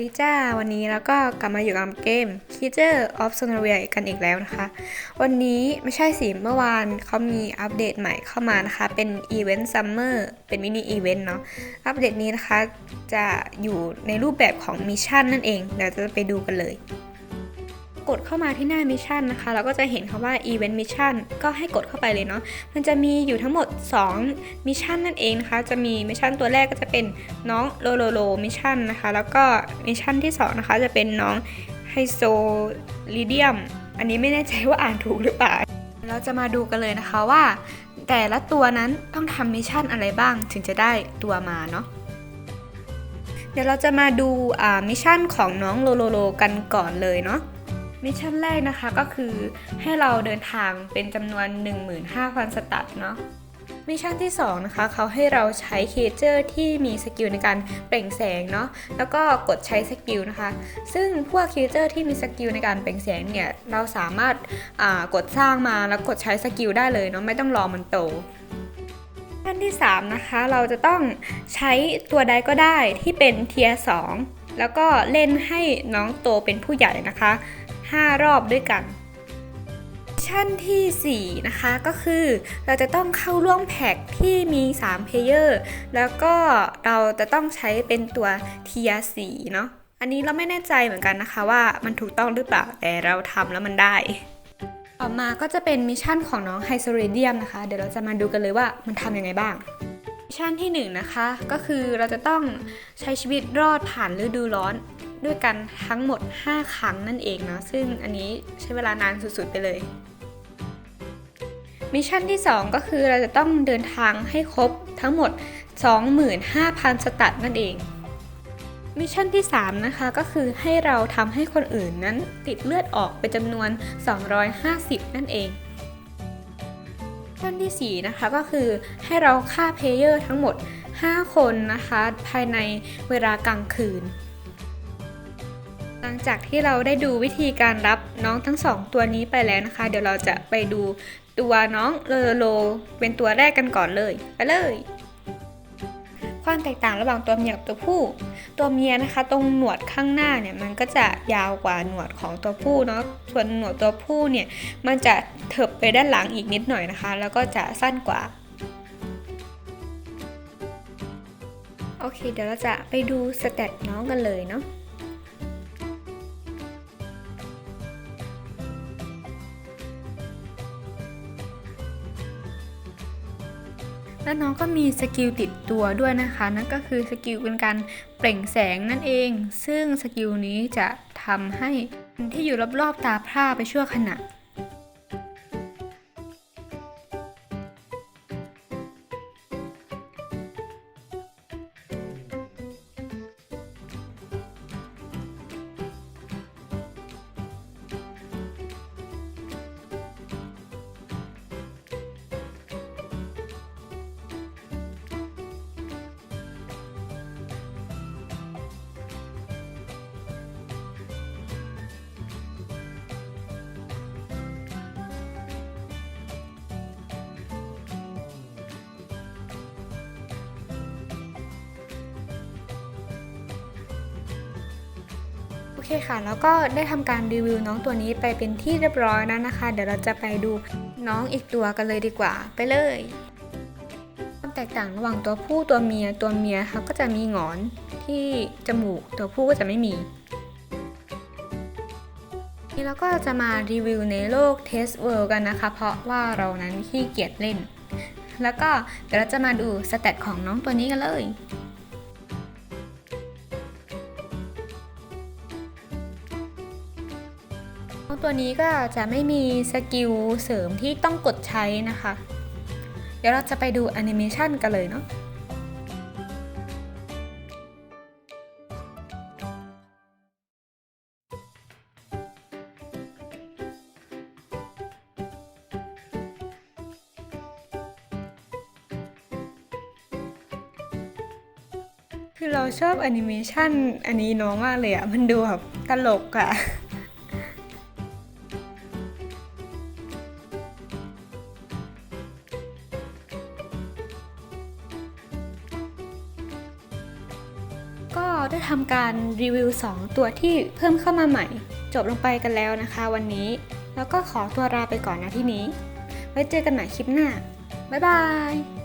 ดีจ้าวันนี้แล้วก็กลับมาอยู่กับเกม k i d g e r of Sonoria กันอีกแล้วนะคะ วันนี้ไม่ใช่สิเมื่อวานเขามีอัปเดตใหม่เข้ามานะคะ เป็นอีเวนต์ซัมเมอร์เป็นมินิอีเวนต์เนาะอัปเดตนี้นะคะจะอยู่ในรูปแบบของมิชชั่นนั่นเอง เดี๋ยวจะไปดูกันเลย กดเข้ามาที่หน้ามิชชั่นนะคะเราก็จะเห็นคำว่า Event Mission ก็ให้กดเข้าไปเลยเนาะมันจะมีอยู่ทั้งหมด2มิชชั่นนั่นเองนะคะ จะมีมิชชั่นตัวแรกก็จะเป็นน้องโลโลโลมิชชั่นนะคะ แล้วก็มิชชั่นที่2นะคะจะเป็นน้องไฮโซลิเดียมอันนี้ไม่แน่ใจว่าอ่านถูกหรือเปล่า เราจะมาดูกันเลยนะคะว่า แต่ละตัวนั้นต้องทำมิชชั่นอะไรบ้างถึงจะได้ตัวมาเนาะเดี๋ยวเราจะมาดูมิชชั่นของน้องโลโลโลกันก่อนเลยเนาะ มิชชั่นแรกนะคะก็คือให้เราเดินทางเป็นจำนวน 15,000 สตัดเนาะมิชชั่นที่2นะคะเขาให้เราใช้เคเจอร์ที่มีสกิลในการเปล่งแสงเนาะแล้วก็กดใช้สกิลนะคะ ซึ่งพวกเคเจอร์ที่มีสกิลในการเปล่งแสงเนี่ยเราสามารถากดสร้างมาแล้วกดใช้สกิลได้เลยเนาะไม่ต้องรอมันโตขั้นที่ 3 นะคะ เราจะต้องใช้ตัวใดก็ได้ที่เป็นเทียร์2แล้วก็เล่นให้น้องโตเป็นผู้ใหญ่นะคะ 5 รอบด้วยกัน ชั้นทีสี่ 4 นะคะก็คือเราจะต้องเข้าร่วมแพ็กที่มี3เพลเยอร์แล้วก็เราจะต้องใช้เป็นตัวเทียสีเนาะอันนี้เราไม่แน่ใจเหมือนกันนะคะว่ามันถูกต้องหรือเปล่าแต่เราทำแล้วมันได้ต่อมาก็จะเป็นมิชชั่นของน้องไฮโซเรเดียมนะคะ เดี๋ยวเราจะมาดูกันเลยว่ามันทำยังไงบ้าง มิชชั่นที่1นงนะคะ ก็คือเราจะต้องใช้ชีวิตรอดผ่านฤดูร้อน ด้วยกันทั้งหมด 5 ครั้งนั่นเองนะซึ่งอันนี้ใช้เวลานานสุดๆไปเลยมิชชั่นที่ 2 ก็คือเราจะต้องเดินทางให้ครบทั้งหมด 25,000 สตัดนั่นเอง มิชชั่นที่ 3 นะคะก็คือให้เราทำให้คนอื่นนั้นติดเลือดออกเป็นจำนวน 250 นั่นเองมิชชั่นที่ 4 นะคะก็คือให้เราฆ่าเพลเยอร์ทั้งหมด 5 คนนะคะ ภายในเวลากลางคืน งจากที่เราได้ดูวิธีการรับน้องทั้งสองตัวนี้ไปแล้วนะคะ เดี๋ยวเราจะไปดูตัวน้องโลโลโลเป็นตัวแรกกันก่อนเลย ไปเลย ความแตกต่างระหว่างตัวเมียกับตัวผู้ ตัวเมียนะคะ ตรงหนวดข้างหน้าเนี่ยมันก็จะยาวกว่าหนวดของตัวผู้เนาะ ส่วนหนวดตัวผู้เนี่ยมันจะเถิบไปด้านหลังอีกนิดหน่อยนะคะ แล้วก็จะสั้นกว่าโอเค เดี๋ยวเราจะไปดูสเตตน้องกันเลยเนาะ และน้องก็มีสกิลติดตัวด้วยนะคะ นั่นก็คือสกิลเป็นการเปล่งแสงนั่นเอง ซึ่งสกิลนี้จะทำให้คนที่อยู่รอบๆตาพร่าไปชั่วขณะ อเคค่ะ แล้วก็ได้ทำการรีวิวน้องตัวนี้ไปเป็นที่เรียบร้อยแล้วนะคะ เดี๋ยวเราจะไปดูน้องอีกตัวกันเลยดีกว่า ไปเลยความแตกต่างระหว่างตัวผู้ตัวเมียตัวเมียเขาก็จะมีหงอนที่จมูกตัวผู้ก็จะไม่มีนี่เราก็จะมารีวิวในโลก Test World กันนะคะ เพราะว่าเรานั้นขี้เกียจเล่น แล้วก็เดี๋ยวเราจะมาดูสเตตของน้องตัวนี้กันเลย ตัวนี้ก็จะไม่มีสกิลเสริมที่ต้องกดใช้นะคะ เดี๋ยวเราจะไปดูแอนิเมชันกันเลยเนาะคือเราชอบแอนิเมชันอันนี้น้องมากเลยอะมันดูแบบตลกอะ ได้ทำการรีวิว 2 ตัวที่เพิ่มเข้ามาใหม่ จบลงไปกันแล้วนะคะ วันนี้ แล้วก็ขอตัวลาไปก่อนนะที่นี้ ไว้เจอกันใหม่คลิปหน้า บ๊ายบาย